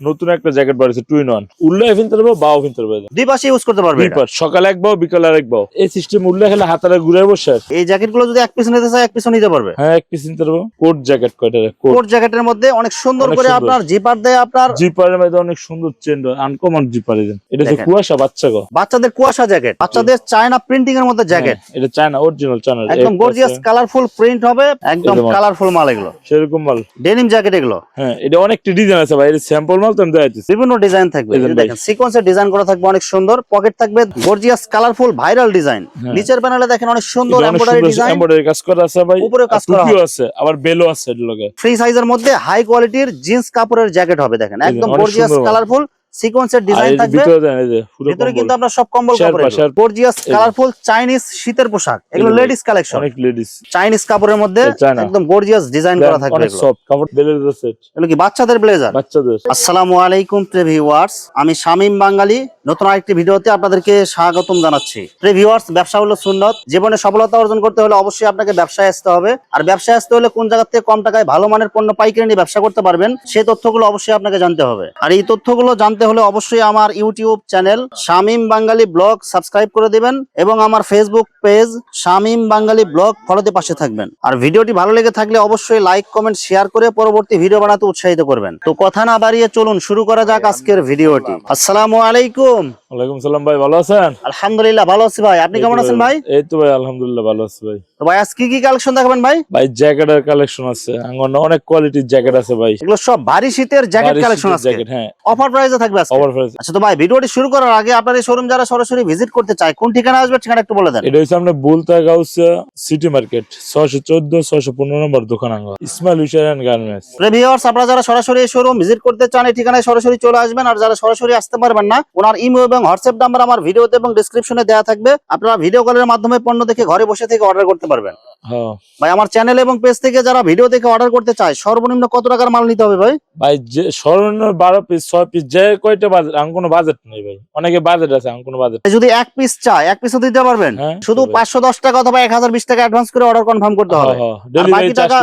নতুন একটা জ্যাকেট বাড়িছে টু ইন ওয়ান উল্লে কিনতে পারব বাও কিনতে পারব দুই পাশে ইউজ করতে পারবে দুই এটা। পার সকালে এক বাও বিকালে আরেক বাও। এই সিস্টেম উল্লে খেলে হাতারে ঘুরে বসে এই জ্যাকেটগুলো যদি এক পিস নিতে চায় এক পিসও নিতে পারবে। হ্যাঁ এক পিস কিনতে পারব। কোট জ্যাকেট কয়টা কোট। কোট জ্যাকেটের মধ্যে অনেক সুন্দর করে আপনার জিপার দেয় আপনার জিপারের মধ্যে অনেক সুন্দর চেন আনকমন জিপার দেন এটা দেখেন। কুয়াশা বাচ্চা গো। বাচ্চাদের কুয়াশা জ্যাকেট। বাচ্চাদের চায়না প্রিন্টিং এর মধ্যে জ্যাকেট। হ্যাঁ, এটা চায়না অরিজিনাল চায়না একদম গর্জিয়াস কালারফুল প্রিন্ট হবে একদম। কালারফুল মাল। এগুলো। সেরকম মাল। ডেনিম জ্যাকেট এগুলো। হ্যাঁ এটা অনেকটা ডিজাইন আছে ভাই। এটা স্যাম্পল মাল দেখাইতেছি বিভিন্ন ডিজাইন থাকবে। দেখেন সিকোয়েন্সের ডিজাইন করা থাকবে অনেক সুন্দর। পকেট থাকবে গর্জিয়াস কালারফুল ভাইরাল ডিজাইন। নিচের প্যানেলে দেখেন অনেক সুন্দর এমব্রয়ডারি ডিজাইন এমব্রয়ডারি কাজ করা আছে ভাই। উপরে কাজ করা আছে আবার বেলও আছে এর লগে। ফ্রি সাইজের মধ্যে হাই কোয়ালিটির জিন্স কাপড়ের জ্যাকেট হবে দেখেন। একদম গর্জিয়াস কালারফুল সিকোয়েন্সের ডিজাইন থাকবে। ভিতরে। কিন্তু আমরা সব কম্বল কাপড় গর্জিয়াস কালারফুল চাইনিজ শীতের পোশাক। এগুলো। লেডিস কালেকশন অনেক লেডিস চাইনিজ কাপড়ের মধ্যে একদম গর্জিয়াস ডিজাইন করা থাকবে অনেক সফট কাপড় বেলের সেট এগুলো কি বাচ্চাদের ব্লেজার বাচ্চাদের। আসসালামু আলাইকুম প্রিভিউয়ার্স আমি শামীম বাঙালি। নতুন আরেকটি ভিডিওতে আপনাদেরকে স্বাগতম জানাচ্ছি। প্রিভিউয়ার্স ব্যবসা হলো সুন্নত। জীবনে সফলতা অর্জন করতে হলে অবশ্যই আপনাকে ব্যবসায় আসতে হবে। আর ব্যবসায় আসতে হলে কোন জায়গা থেকে কম টাকায় ভালো মানের পণ্য পাইকারি নিয়ে ব্যবসা করতে পারবেন সেই তথ্যগুলো অবশ্যই আপনাকে জানতে হবে। আর এই তথ্যগুলো জানতে হলে অবশ্যই আমার YouTube channel Shamim Bangali blog subscribe করে দিবেন এবং আমার Facebook page Shamim Bangali blog ফলোতে পাশে থাকবেন। আর ভিডিওটি ভালো লেগে থাকলে অবশ্যই লাইক কমেন্ট শেয়ার করে পরবর্তী ভিডিও বানাতে উৎসাহিত করবেন। তো কথা না বাড়িয়ে চলুন শুরু করা যাক আজকের ভিডিওটি। আসসালামু আলাইকুম। ওয়ালাইকুম সালাম ভাই ভালো আছেন? আলহামদুলিল্লাহ ভালো আছি ভাই। আপনি কেমন আছেন ভাই? এই তো ভাই আলহামদুলিল্লাহ ভালো আছি ভাই। তো ভাই আজ কি কি কালেকশন দেখাবেন ভাই? ভাই জ্যাকেটের কালেকশন আছে। অনেক কোয়ালিটির জ্যাকেট আছে ভাই। এগুলো সব ভারী শীতের জ্যাকেট কালেকশন আছে জ্যাকেট হ্যাঁ। অফার প্রাইসে থাকবে আচ্ছা তো ভাই ভিডিওটি শুরু করার আগে আপনার এই শোরুম যারা সরাসরি ভিজিট করতে চায় কোন ঠিকানা আসবে ঠিকানা একটু বলে দেন। এটা হচ্ছে আপনার বুলতা গাউসিয়া সিটি মার্কেট ছয়শো চোদ্দ ছয়শো পনেরো নম্বর দোকান ইসমাইল হুসেন গার্মেন্টস ভিউয়ার্স আপনারা যারা সরাসরি এই শোরুম ভিজিট করতে চান এই ঠিকানায় সরাসরি চলে আসবেন আর যারা সরাসরি আসতে পারবেন না ওনার ইমেল এবং হোয়াটসঅ্যাপ নাম্বার আমার ভিডিওতে এবং ডেসক্রিপশনে দেওয়া থাকবে। আপনারা ভিডিও কলের মাধ্যমে পণ্য দেখে ঘরে বসে থেকে অর্ডার করতে পারবেন। ভাই আমার চ্যানেল এবং পেজ থেকে যারা ভিডিও দেখে অর্ডার করতে চায় সর্বনিম্ন কত টাকার মাল নিতে হবে ভাই? ভাই যে সর্বনিম্ন বারো পিস ছয় পিস যে কয়টা বাজেট আমি কোনো বাজেট নেই ভাই। অনেকে বাজেট আছে আমি কোনো বাজেট যদি এক পিস চায় এক পিসও দিতে পারবেন। হ্যাঁ শুধু পাঁচশো দশ টাকা অথবা এক হাজার বিশ টাকা অ্যাডভান্স করে অর্ডার কনফার্ম করতে হবে। ডেলিভারি বাকি টাকা-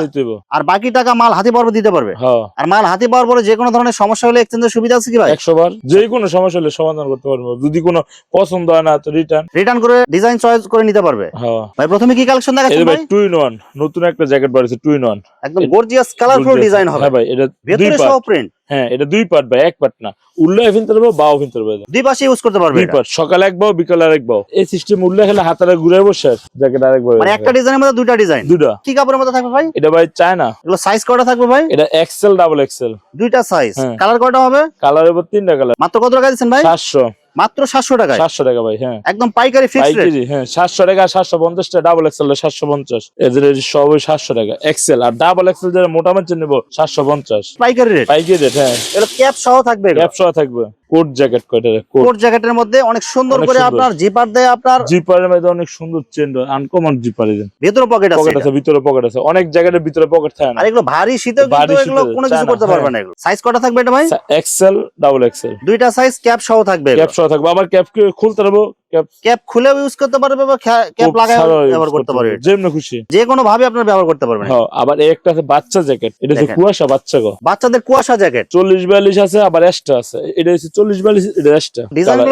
আর বাকি টাকা মাল হাতে পারবে দিতে পারবে। হ্যাঁ। আর মাল হাতে পাওয়ার পরে যে কোনো ধরনের সমস্যা হলে এক্সচেঞ্জের সুবিধা আছে কি ভাই? একশো বার। যে কোনো সমস্যা হলে সমাধান করতে পারব। যদি কোনো পছন্দ হয় না তো রিটার্ন রিটার্ন করে ডিজাইন চয়েস করে নিতে পারবে। হ্যাঁ। ভাই প্রথমে কি কালেকশন দেখাচ্ছেন ভাই? টু ইন ওয়ান নতুন একটা জ্যাকেট বাড়িছে টু ইন ওয়ান একদম গর্জিয়াস কালারফুল ডিজাইন হবে। হ্যাঁ ভাই এটা দুই পার্ট প্রিন্ট হ্যাঁ এটা দুই পার্ট ভাই এক পার্ট না। উল্লে কিনতে পারব বাও কিনতে পারব দুই পাশে ইউজ করতে পারবে দুই পার্ট সকালে এক বাও বিকালে আরেক বাও। এই সিস্টেম উল্লে খেলে হাতারে ঘুরে বসে জ্যাকেট আরেক বাও মানে একটা ডিজাইনের মধ্যে দুইটা ডিজাইন দুটা কি কাপড়ের মধ্যে থাকবে ভাই? এটা ভাই চায়না এগুলো সাইজ কটা থাকবে ভাই? এটা এক্সেল ডাবল এক্সেল দুইটা সাইজ। কালার কটা হবে? কালারের উপর তিনটা কালার মাত্র কত টাকা দিচ্ছেন ভাই? সাতশো। মাত্র সাতশো টাকা সাতশো টাকা ভাই হ্যাঁ। একদম পাইকারি ফিক্সড রেট পাইকারি হ্যাঁ সাতশো টাকা সাতশো পঞ্চাশ টাকা ডাবল এক্সেল সাতশো পঞ্চাশ। এদের সব সাতশো টাকা এক্সেল আর ডাবল এক্সেল যারা মোটা মাছ নেব সাতশো পঞ্চাশ। পাইকারি রেট পাইকারি রেট হ্যাঁ। এটা ক্যাপ সহ থাকবে ক্যাপ সহ থাকবে। কোট জ্যাকেট কয়টা কোট। কোট জ্যাকেটের মধ্যে অনেক সুন্দর করে আপনার জিপার দেয় আপনার জিপারের মধ্যে অনেক সুন্দর চেন আনকমন জিপার দেন ভেতরে পকেট আছে পকেট আছে ভিতরে পকেট আছে। অনেক জ্যাকেটের ভিতরে পকেট থাকে না। আর এগুলো ভারী শীতে কিন্তু এগুলো কোনো কিছু করতে পারবে হ্যাঁ। না এগুলো। সাইজ কটা থাকবে এটা ভাই? এক্সেল ডাবল এক্সেল দুইটা সাইজ ক্যাপ সহ থাকবে ক্যাপ সহ থাকবে। আবার ক্যাপ খুলতে পারব ক্যাপ খুলেও ইউজ করতে পারবে বা ক্যাপ লাগায় ব্যবহার করতে পারবে। যেমন খুশি। যে কোনো ভাবে আপনারা ব্যবহার করতে পারবেন। হ্যাঁ আবার একটা আছে বাচ্চা জ্যাকেট। এটা হচ্ছে কুয়াশা বাচ্চা গো। বাচ্চাদের কুয়াশা জ্যাকেট। চল্লিশ বিয়াল্লিশ আছে আবার এক্সট্রা আছে। এটা হচ্ছে চল্লিশ বিয়াল্লিশ এটা এক্সট্রা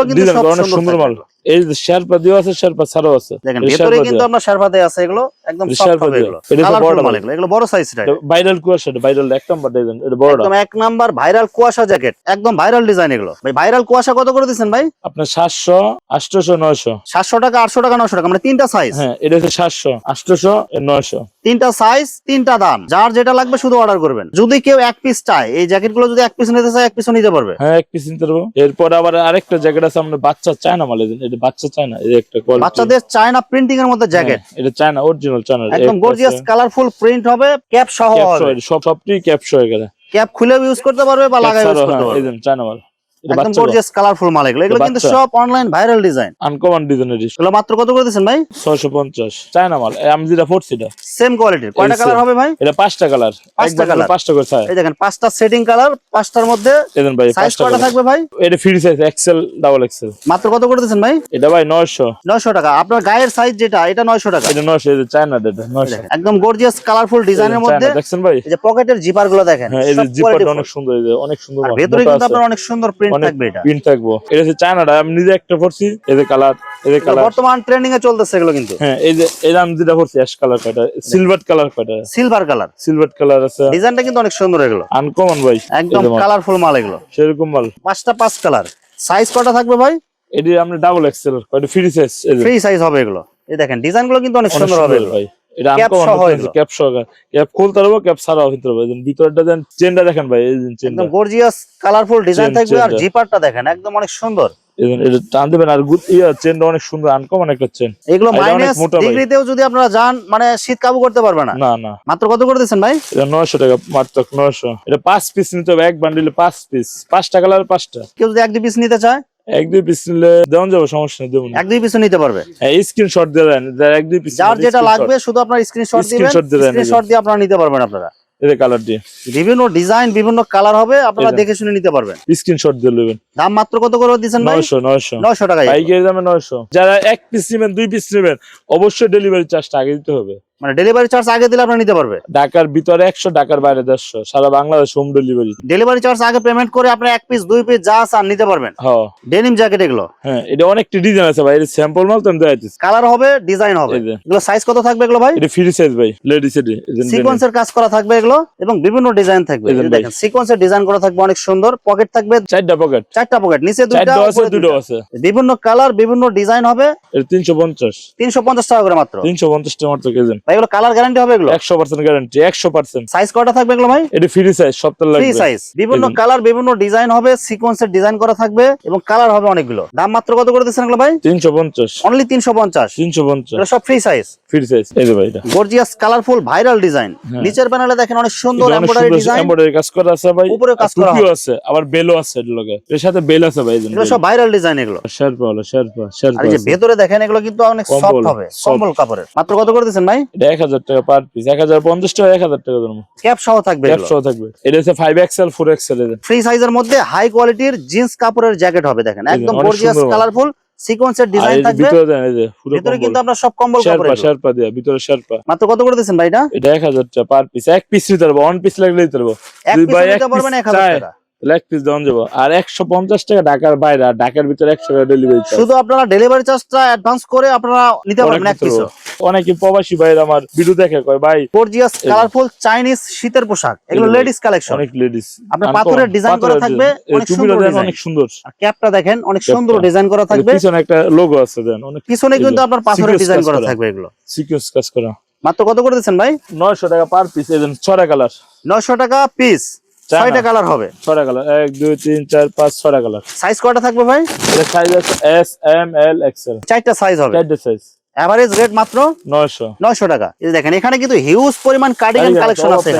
কিন্তু সব সুন্দর মাল। এই যে শেরপা দিও আছে শেরপা ছাড়াও আছে। দেখেন ভেতরে শেরপা কিন্তু দেওয়া। আপনার শারপাতে আছে এগুলো একদম সফট শেরপা হবে এগুলো। এটা বড় মাল। এগুলো এগুলো বড় সাইজ এটা ভাইরাল কুয়াশা ভাইরাল এক নাম্বার ডিজাইন এটা বড়। একদম এক নাম্বার ভাইরাল কুয়াশা জ্যাকেট একদম ভাইরাল ডিজাইন এগুলো। ভাই ভাইরাল কুয়াশা কত করে দিচ্ছেন ভাই? আপনার সাতশো আটশোশো নয়শো। সাতশো টাকা আটশো টাকা 900 টাকা মানে তিনটা সাইজ হ্যাঁ এটা হচ্ছে সাতশো আটশোশো নয়শো। তিনটা সাইজ তিনটা দাম। যার যেটা লাগবে শুধু অর্ডার করবেন। যদি কেউ এক পিস চায় এই জ্যাকেটগুলো যদি এক পিস নিতে চায় এক পিসও নিতে পারবে। হ্যাঁ এক পিস নিতে পারব। এরপর আবার আরেকটা জ্যাকেট আছে আমরা বাচ্চা চায়না মাল এদের। এটা বাচ্চা চায়না এই যে একটা quality। বাচ্চাদের চায়না প্রিন্টিং এর মধ্যে জ্যাকেট হ্যাঁ, এটা চায়না অরিজিনাল চায়না একদম গর্জিয়াস কালারফুল প্রিন্ট হবে ক্যাপ সহ ক্যাপ হবে। সব সবটি ক্যাপ হয়ে গেলে ক্যাপ খুলেও ইউজ করতে পারবে বা লাগাই ইউজ করতে পারবে। চায়না মাল এটা একদম গর্জিয়াস কালারফুল মাল এগুলো। এগুলো কিন্তু সব অনলাইন ভাইরাল ডিজাইন আনকমন ডিজাইনের এগুলো মাত্র কত করে দিচ্ছেন ভাই? ছয়শো পঞ্চাশ। চায়না মাল। আমি যেটা পড়ছি এটা। সেম কোয়ালিটির কয়টা কালার হবে ভাই? এটা পাঁচটা কালার পাঁচটা colour? পাঁচটা করে চায় এই দেখেন পাঁচটা সেটিং কালার পাঁচটার মধ্যে এদেন ভাই সাইজ কয়টা থাকবে ভাই? এটা free size XL double XL মাত্র কত করে ভাই? এটা ভাই টাকা। আপনার গায়ের সাইজ যেটা এটা নয়শো টাকা। এটা নয়শো এটা চায়না এটা একদম গর্জিয়াস কালারফুল ডিজাইনের মধ্যে। দেখছেন ভাই? এই যে পকেটের জিপারগুলো দেখেন হ্যাঁ এই জিপারটা অনেক সুন্দর অনেক সুন্দর ভেতরে কিন্তু আপনার অনেক সুন্দর প্রিন্ট থাকবে। এটা প্রিন্ট থাকব। এটা হচ্ছে চায়নাটা আমি নিজে একটা পড়ছি এই যে কালার এই যে কালার বর্তমান ট্রেন্ডিং এ চলতেছে এগুলো কিন্তু। হ্যাঁ এই যে এই যে আমি যেটা পড়ছি অ্যাশ কালার কয়টা? সিলভার কালার কয়টা? সিলভার কালার সিলভার কালার আছে। ডিজাইনটা কিন্তু অনেক সুন্দর এগুলো। আনকমন ভাই একদম কালারফুল মাল এগুলো। সেরকম মাল। পাঁচটা পাঁচ কালার সাইজ কটা থাকবে ভাই? এটি আমরা ডাবল এক্সেল কয়টা? ফ্রি সাইজ ফ্রি সাইজ হবে এগুলো। এই দেখেন ডিজাইনগুলো কিন্তু অনেক অনেক সুন্দর হবে ভাই। এটা Cap আনকমন সহ এগুলো। ক্যাপ সহ ক্যাপ খুলতে পারব ক্যাপ ছাড়াও হইতে পারব। ভিতরটা দেন চেনটা দেখেন ভাই এই চেনটা গর্জিয়াস কালারফুল ডিজাইন থাকবে আর জিপারটা দেখেন একদম অনেক সুন্দর। এই যে এটা টান দেবেন আর ইয়া চেনটা অনেক সুন্দর আনকমন একটা চেন এগুলো এটা মাইনাস ডিগ্রিতেও যদি আপনারা যান মানে শীত কাবু করতে পারবে না। না না। মাত্র কত করে দিচ্ছেন ভাই? এটা নয়শো টাকা মাত্র নয়শো। এটা পাঁচ পিস নিতে হবে এক বান্ডিলে পাঁচ পিস পাঁচটা কালার পাঁচটা। কেউ যদি এক দুই পিস নিতে চায়? এক দুই পিস নিলে দেওয়া যাবে সমস্যা নেই দেবো এক দুই পিস নিতে পারবে। স্ক্রিনশট দিয়ে দেন এক দুই পিস যার যেটা লাগবে শুধু আপনার স্ক্রিনশট Screenshot দিবেন, স্ক্রিনশট দিয়ে আপনারা নিতে পারবেন আপনারা। এদের কালার দিয়ে। বিভিন্ন ডিজাইন বিভিন্ন কালার হবে আপনারা দেখে শুনে নিতে পারবেন। স্ক্রিনশট দিয়ে নেবেন। দাম মাত্র কত করে দিচ্ছেন ভাই? টাকা পাইকারি দামে যারা এক পিস নেবেন দুই পিস নেবেন অবশ্যই ডেলিভারি চার্জটা আগে দিতে হবে। মানে ডেলিভারি চার্জ আগে দিলে আপনারা নিতে পারবে। ঢাকার ভিতরে একশো ঢাকার বাইরে দেড়শো। সারা Bangladesh home delivery delivery charge আগে পেমেন্ট করে আপনি এক পিস দুই পিস যা চান নিতে পারবেন। হ্যাঁ ডেনিম জ্যাকেট এগুলো। হ্যাঁ এটা অনেকটি ডিজাইন আছে ভাই এটা স্যাম্পল মাল তো আমি কালার হবে ডিজাইন হবে। এগুলো সাইজ কত থাকবে এগুলো ভাই? এটা ফ্রি সাইজ ভাই লেডিস এটি সিকোয়েন্সের কাজ করা থাকবে এগুলো এবং বিভিন্ন ডিজাইন থাকবে। দেখেন। সিকোয়েন্সের ডিজাইন করা থাকবে অনেক সুন্দর। পকেট থাকবে চারটা পকেট চারটা পকেট নিচে দুইটা আছে দুটো আছে। বিভিন্ন কালার বিভিন্ন ডিজাইন হবে। এটা তিনশো পঞ্চাশ। তিনশো পঞ্চাশ টাকা করে মাত্র। তিনশো পঞ্চাশ টাকা মাত্র কেজি। ভাই এগুলো কালার গ্যারান্টি হবে এগুলো? একশো পার্সেন্ট গ্যারান্টি একশো পার্সেন্ট সাইজ কয়টা থাকবে এগুলো ভাই? এটা ফ্রি সাইজ সপ্তাহ ফ্রি সাইজ বিভিন্ন কালার বিভিন্ন ডিজাইন হবে সিকোয়েন্সের ডিজাইন করা থাকবে এবং কালার হবে অনেকগুলো। দাম মাত্র কত করে দিচ্ছেন এগুলো ভাই? তিনশো পঞ্চাশ। অনলি তিনশো পঞ্চাশ। তিনশো সব ফ্রি সাইজ ফ্রি সাইজ এই যে ভাই এটা। গর্জিয়াস কালারফুল ভাইরাল ডিজাইন হ্যাঁ। নিচের প্যানেলে দেখেন অনেক সুন্দর এমব্রয়ডারি ডিজাইন এমব্রয়ডারি কাজ করা আছে ভাই। উপরে কাজ করা আছে আবার বেলও আছে এর লগে। এর সাথে বেল আছে ভাই এগুলো সব ভাইরাল ডিজাইন এগুলো। শেরপা হলো শেরপা শেরপা এই যে ভেতরে দেখেন এগুলো কিন্তু অনেক সফট হবে। কম্বল কাপড়ের। মাত্র কত করে দিচ্ছেন ভাই? এটা হাজার টাকা পার পিস টাকা ধরুন। ক্যাপ সহ থাকবে থাকবে। এটা হচ্ছে ফ্রি সাইজের মধ্যে হাই কোয়ালিটির জিন্স কাপড়ের জ্যাকেট হবে দেখেন। একদম গর্জিয়াস কালারফুল সিকোয়েন্সের আর ডিজাইন থাকবে। ভিতরে দেন এই যে পুরো ভিতরে কিন্তু সব কম্বল কাপড় শেরপা শেরপা দেয়া ভিতরে শেরপা। মাত্র কত করে ভাই এটা এটা টাকা পার পিস এক পিস নিতে পারব ওয়ান পিস লাগলে দিতে পারব। এক পিস নিতে পারবেন। টাকা। এক পিস দেওয়া যাব। আর একশো পঞ্চাশ টাকা ঢাকার বাইরে আর ঢাকার ভিতরে একশো টাকা ডেলিভারি শুধু আপনারা ডেলিভারি চার্জটা অ্যাডভান্স করে আপনারা নিতে পারবেন এক পিসও অনেকে প্রবাসী ভাইরা আমার ভিডিও দেখে কয় ভাই গর্জিয়াস কালারফুল চাইনিজ শীতের পোশাক। এগুলো লেডিস কালেকশন অনেক লেডিস আপনার পাথরের design করা থাকবে, অনেক সুন্দর। অনেক সুন্দর। ক্যাপটা দেখেন অনেক সুন্দর ডিজাইন করা থাকবে। পিছনে একটা লোগো আছে দেন। অনেক পিছনে কিন্তু আপনার পাথরের ডিজাইন করা। থাকবে এগুলো। সিকোয়েন্স কাজ করা। মাত্র কত করে দিচ্ছেন ভাই? নয়শো টাকা পার পিস এই ছটা কালার নয়শো টাকা পিস। ছয়টা কালার হবে। ছটা কালার এক দুই তিন চার পাঁচ ছটা কালার সাইজ কয়টা থাকবে ভাই? সাইজ আছে এস এম এল এক্সেল চারটা সাইজ হবে। চারটা সাইজ এভারেজ রেট মাত্র নয়শো। নয়শো টাকা। এই দেখেন এখানে কিন্তু হিউজ পরিমাণ কার্ডিগান কালেকশন আছে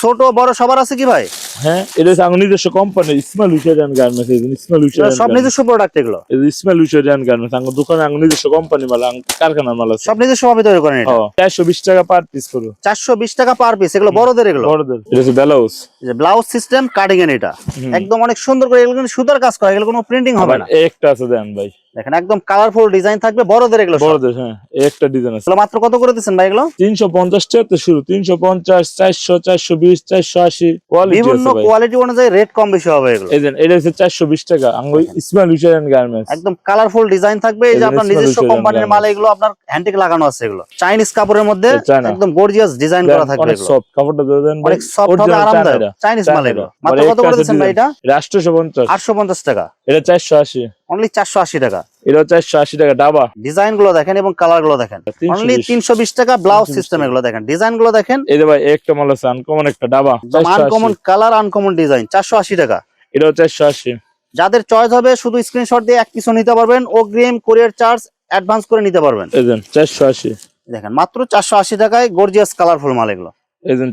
ছোট বড় সবার আছে কি ভাই? হ্যাঁ? এটা হচ্ছে আমার নিজস্ব কোম্পানি ইসমাইল হুসেরিয়ান গার্মেন্টস এই ইসমাইল হুসেরিয়ান সব নিজস্ব প্রোডাক্ট এগুলো? ইসমাইল হুসেরিয়ান গার্মেন্টস আমার দোকানে আমার নিজস্ব কোম্পানি মাল কারখানার মাল সব নিজস্ব ভাবে তৈরি করেন এটা? চারশো বিশ টাকা পার পিস করো। চারশো বিশ টাকা পার পিস এগুলো বড়দের এগুলো? বড়দের। এটা হচ্ছে ব্লাউজ। এই যে ব্লাউজ সিস্টেম কার্ডিগান এটা। একদম অনেক সুন্দর করে এগুলো সুতার কাজ করা এগুলো কোনো প্রিন্টিং হবে না। একটা আছে দেন ভাই। দেখেন একদম কালারফুল ডিজাইন থাকবে বড়দের এগুলো বড়দের হ্যাঁ একটা ডিজাইন আছে। মাত্র কত করে দিচ্ছেন ভাই এগুলো? তিনশো পঞ্চাশ টাকা তো শুরু তিনশো পঞ্চাশ চারশো চারশো বিশ চারশো আশি কোয়ালিটি বিভিন্ন কোয়ালিটি অনুযায়ী রেট কম বেশি হবে এগুলো। এই দেন এটা হচ্ছে চারশো বিশ টাকা আঙ্গ ইসমাইল হুসেরিয়ান গার্মেন্টস একদম কালারফুল ডিজাইন থাকবে এই যে আপনার নিজস্ব কোম্পানির মাল এগুলো আপনার হ্যান্ডিক লাগানো আছে এগুলো। চাইনিজ কাপড়ের মধ্যে একদম গর্জিয়াস ডিজাইন করা থাকবে অনেক এগুলো। সফট কাপড়টা দিয়ে দেন অনেক সফট হবে আরামদায়ক। চাইনিজ মাল এগুলো। মাত্র কত করে দিচ্ছেন ভাই এটা আটশোশো পঞ্চাশ। আটশো পঞ্চাশ টাকা। এটা চারশো আশি। অনলি চারশো আশি টাকা। এটা চারশো আশি টাকা ডাবা। ডিজাইনগুলো দেখেন এবং কালারগুলো দেখেন অনলি তিনশো বিশ টাকা ব্লাউজ সিস্টেম এগুলো দেখেন। ডিজাইনগুলো দেখেন। এই যে ভাই একটা মাল আছে আনকমন একটা ডাবা। আনকমন কালার আনকমন ডিজাইন চারশো আশি টাকা। এটাও চারশো আশি। যাদের চয়েস হবে শুধু স্ক্রিনশট দিয়ে এক কিছু নিতে পারবেন অগ্রিম কোরিয়ার চার্জ অ্যাডভান্স করে নিতে পারবেন। চারশো আশি। দেখেন মাত্র চারশো আশি টাকায় গর্জিয়াস কালারফুল মাল এগুলো।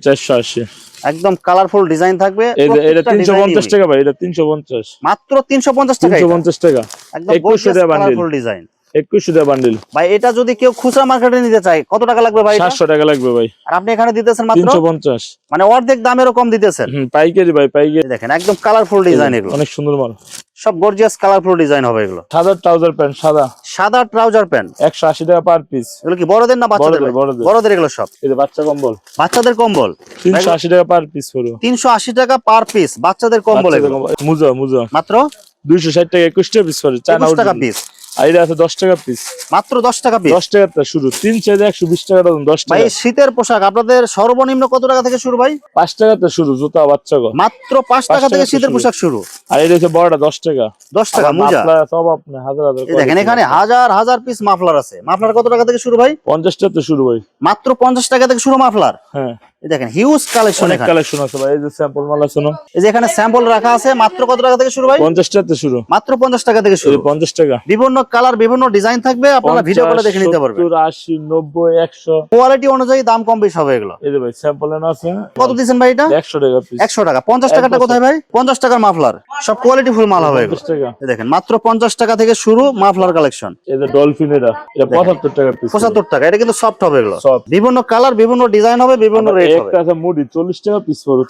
চারশো আশি একদম কালারফুল ডিজাইন থাকবে এটা প্রত্যেকটা তিনশো design পঞ্চাশ unique। টাকা ভাই এটা তিনশো পঞ্চাশ মাত্র তিনশো পঞ্চাশ টাকা তিনশো পঞ্চাশ টাকা একদম 2100 টাকা bundle। কালারফুল ডিজাইন একুশশো টাকা বান্ডিল ভাই এটা যদি কেউ খুচরা মার্কেটে নিতে চায় কত টাকা লাগবে ভাই টাকা লাগবে ভাই। আর আপনি এখানে দিতেছেন মাত্র? মানে অর্ধেক দামেরও কম দিতেছেন। হুম পাইকারি ভাই পাইকারি। দেখেন একদম কালারফুল ডিজাইন এগুলো। অনেক সুন্দর মাল। সব গর্জিয়াস কালারফুল ডিজাইন হবে এগুলো। সাদা ট্রাউজার প্যান্ট সাদা। সাদা ট্রাউজার প্যান্ট একশো টাকা পার পিস এগুলো কি বড়দের না বাচ্চাদের বড়দের, এগুলো সব। এই যে বাচ্চা কম্বল। বাচ্চাদের কম্বল। তিনশো আশি টাকা পার পিস তিনশো আশি টাকা পার পিস বাচ্চাদের কম্বল এগুলো। মুজা মুজা। মাত্র? দুইশো ষাট টাকা একুশ টাকা পিস পড়ে টাকা পিস আর এটা আছে দশ টাকা পিস মাত্র দশ টাকা পিস দশ টাকা শুরু। তিন একশো বিশ টাকা ডজন দশ টাকা। শীতের পোশাক আপনাদের সর্বনিম্ন কত টাকা থেকে শুরু ভাই? পাঁচ টাকা তো শুরু জুতা বাচ্চা মাত্র পাঁচ টাকা থেকে শীতের পোশাক শুরু। আর এটা হচ্ছে বড়টা দশ টাকা। দশ টাকা মোজা সব আপনি হাজার হাজার দেখেন এখানে হাজার হাজার পিস মাফলার আছে। মাফলার কত টাকা থেকে শুরু ভাই? পঞ্চাশ টাকা শুরু ভাই। মাত্র পঞ্চাশ টাকা থেকে শুরু মাফলার? হ্যাঁ। দেখেন হিউজ কালেকশন অনেক কালেকশন আছে ভাই এই যে স্যাম্পল মাল আছে না? এই যে এখানে স্যাম্পল রাখা আছে মাত্র কত টাকা থেকে শুরু ভাই? পঞ্চাশ টাকা তো শুরু। মাত্র পঞ্চাশ টাকা থেকে শুরু। যে পঞ্চাশ টাকা। বিভিন্ন কালার বিভিন্ন ডিজাইন থাকবে আপনারা ভিডিও করে দেখে নিতে পারবেন। সত্তর আশি নব্বই একশো। কোয়ালিটি অনুযায়ী দাম কম বেশি হবে এগুলো। এই যে ভাই স্যাম্পল আছে। কত দিচ্ছেন ভাই এটা? টাকা পিস টাকা। টাকাটা কোথায় ভাই? টাকার মাফলার। সব কোয়ালিটি ফুল মাল হবে এগুলো। পঞ্চাশ টাকা। এই দেখেন মাত্র পঞ্চাশ টাকা থেকে শুরু মাফলার কালেকশন এই যে ডলফিন এটা। এটা পঁচাত্তর টাকা পিস টাকা। এটা কিন্তু সফট হবে এগুলো। বিভিন্ন কালার বিভিন্ন ডিজাইন হবে বিভিন্ন রেট একটা আছে মুডি চল্লিশ টাকা পিস পড়ো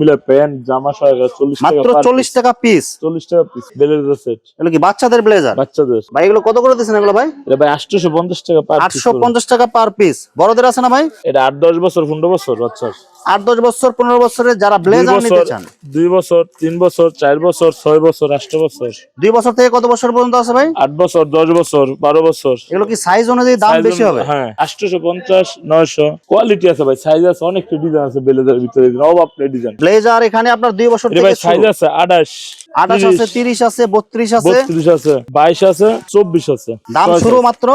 মিলে প্যান্ট জামা টাকা মাত্র চল্লিশ টাকা পিস চল্লিশ টাকা পিস বেলের সেট এগুলো কি বাচ্চাদের ব্লেজার বাচ্চাদের। ভাই এগুলো কত করে এগুলো ভাই? এটা ভাই আটশোশো পঞ্চাশ টাকা পার আটশো পঞ্চাশ টাকা পার পিস বড়দের আছে না ভাই? এটা আট দশ বছর পনেরো বছর বাচ্চার। আট দশ বছর পনেরো বছরের যারা ব্লেজার নিতে চান? দুই বছর তিন বছর চার বছর ছয় বছর আট বছর। দুই বছর থেকে কত বছর পর্যন্ত আছে ভাই? আট বছর দশ বছর বারো বছর। এগুলো কি সাইজ অনুযায়ী দাম বেশি হবে? হ্যাঁ আটশোশো পঞ্চাশ নয়শো। কোয়ালিটি আছে ভাই সাইজ আছে অনেকটা ডিজাইন আছে ভিতরে অভাব ডিজাইন ব্লেজার এখানে আপনার দুই বছর থেকে সাইজ আছে আঠাশ আঠাশ আছে তিরিশ আছে বত্রিশ আছে। বত্রিশ আছে বাইশ আছে চব্বিশ আছে। দাম শুরু মাত্র?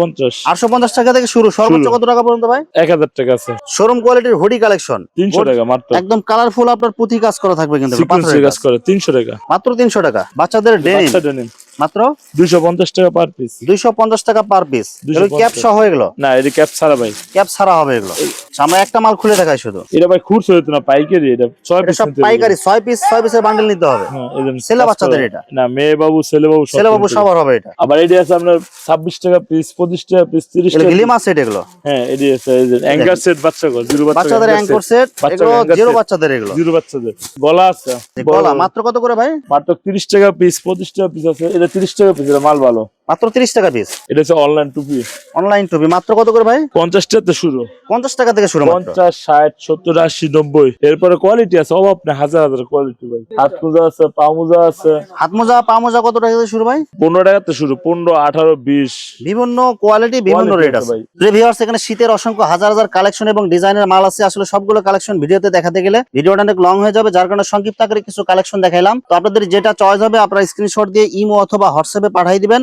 পঞ্চাশ আটশো পঞ্চাশ টাকা থেকে শুরু সর্বোচ্চ কত টাকা পর্যন্ত ভাই? এক হাজার টাকা আছে। শোরুম কোয়ালিটির হুডি কালেকশন তিনশো টাকা মাত্র। একদম কালারফুল আপনার পুঁথি কাজ করা থাকবে কিন্তু এগুলো, কাজ। করে তিনশো টাকা। মাত্র তিনশো টাকা। বাচ্চাদের ডেনিম মাত্র? দুইশো পঞ্চাশ টাকা পার পিস দুইশো পঞ্চাশ টাকা পার পিস 250 ক্যাপ সহ এগুলো? না এটা ক্যাপ ছাড়া ভাই। ক্যাপ ছাড়া হবে এগুলো। আমরা একটা মাল খুলে দেখাই শুধু। এটা ভাই খুরশো হইতো না পাইকারি এটা ছয় পিস সব পাইকারি ছয় পিস ছয় পিসের বান্ডেল নিতে হবে। হ্যাঁ, ছেলে বাচ্চাদের এটা? না মেয়ে বাবু ছেলে বাবু ছেলে বাবু সবার হবে এটা। আবার এটি আছে আপনার ছাব্বিশ টাকা পিস পঁচিশ টাকা পিস তিরিশ টাকা গিলিমা সেট এগুলো। হ্যাঁ এটি আছে এই যে অ্যাঙ্কার সেট বাচ্চা গো জিরো বাচ্চাদের অ্যাঙ্কর সেট এগুলো জিরো বাচ্চাদের এগুলো। জিরো বাচ্চাদের। গলা আছে গলা মাত্র কত করে ভাই? মাত্র তিরিশ টাকা পিস পঁচিশ টাকা পিস আছে এটা তিরিশ টাকা পিস এটা মাল ভালো। মাত্র তিরিশ টাকা পিস এটা হচ্ছে অনলাইন টুপি অনলাইন টুপি মাত্র কত করে ভাই? পঞ্চাশ টাকাতে শুরু। পঞ্চাশ টাকা থেকে শুরু মাত্র। পঞ্চাশ ষাট সত্তর আশি নব্বই। এরপরে কোয়ালিটি আছে অভাব না হাজার হাজার কোয়ালিটি ভাই। হাত মোজা আছে পা মোজা আছে। হাত মোজা পা মোজা কত টাকা থেকে শুরু ভাই? পনেরো টাকাতে শুরু পনেরো আঠারো বিশ। বিভিন্ন কোয়ালিটি বিভিন্ন রেট আছে। প্রিভিউয়ার্স এখানে শীতের অসংখ্য হাজার হাজার কালেকশন এবং ডিজাইনের মাল আছে। আসলে সবগুলো কালেকশন ভিডিওতে দেখাতে গেলে ভিডিওটা অনেক লং হয়ে যাবে যার কারণে সংক্ষিপ্ত আকারে কিছু কালেকশন দেখাইলাম। তো আপনাদের যেটা চয়েস হবে আপনারা স্ক্রিনশট দিয়ে ইমো অথবা হোয়াটসঅ্যাপে পাঠিয়ে দিবেন